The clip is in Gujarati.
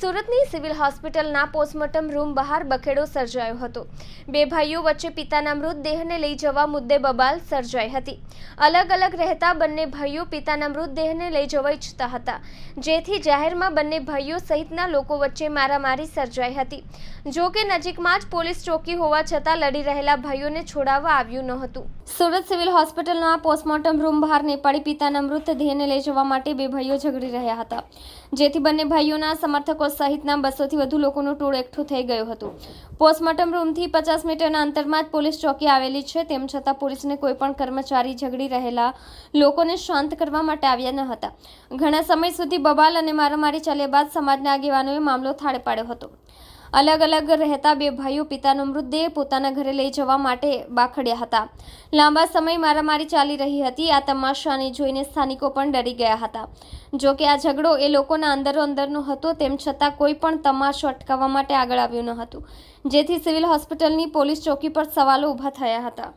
સુરતની સિવિલ હોસ્પિટલના પોસ્ટમોર્ટમ રૂમ બહાર બખેડો સર્જાયો હતો. બે ભાઈઓ વચ્ચે પિતાના મૃતદેહને લઈ જવા મુદ્દે બબાલ સર્જાઈ હતી. અલગ અલગ રહેતા બંને ભાઈઓ પિતાના મૃતદેહને લઈ જવા ઈચ્છતા હતા. જેથી જાહેરમાં બંને ભાઈઓ સહિતના લોકો વચ્ચે મારામારી સર્જાઈ હતી. જો કે નજીકમાં જ પોલીસ ચોકી હોવા છતાં લડી રહેલા ભાઈઓને છોડાવવા આવ્યું ન હતું. સુરત સિવિલ હોસ્પિટલના પોસ્ટમોર્ટમ રૂમ બહાર નેપાળી પિતાના મૃતદેહને લઈ જવા માટે બે ભાઈઓ ઝઘડી રહ્યા હતા. જેથી બંને ભાઈઓના સમર્થકો સહિતના બસોથી વધુ લોકોનું ટોળ એકઠું થઈ ગયું હતું. પોસ્ટમોર્ટમ રૂમથી પચાસ મીટરના અંતરમાં જ પોલીસ ચોકી આવેલી છે, તેમ છતાં પોલીસને કોઈ પણ કર્મચારી ઝઘડી રહેલા લોકોને શાંત કરવા માટે આવ્યા ન હતા. ઘણા સમય સુધી બબાલ અને મારામારી ચાલ્યા બાદ સમાજના આગેવાનોએ મામલો થાળે પાડ્યો હતો. અલગ અલગ રહેતા બે ભાઈઓ પિતાનો મૃતદેહ પોતાના ઘરે લઈ જવા માટે બાખડ્યા હતા. લાંબા સમય મારામારી ચાલી રહી હતી. આ તમાશાને જોઈને સ્થાનિકો પણ ડરી ગયા હતા. જો કે આ ઝઘડો એ લોકોના અંદરો અંદરનો હતો, તેમ છતાં કોઈ પણ તમાશો અટકાવવા માટે આગળ આવ્યું ન હતું. જેથી સિવિલ હોસ્પિટલની પોલીસ ચોકી પર સવાલો ઊભા થયા હતા.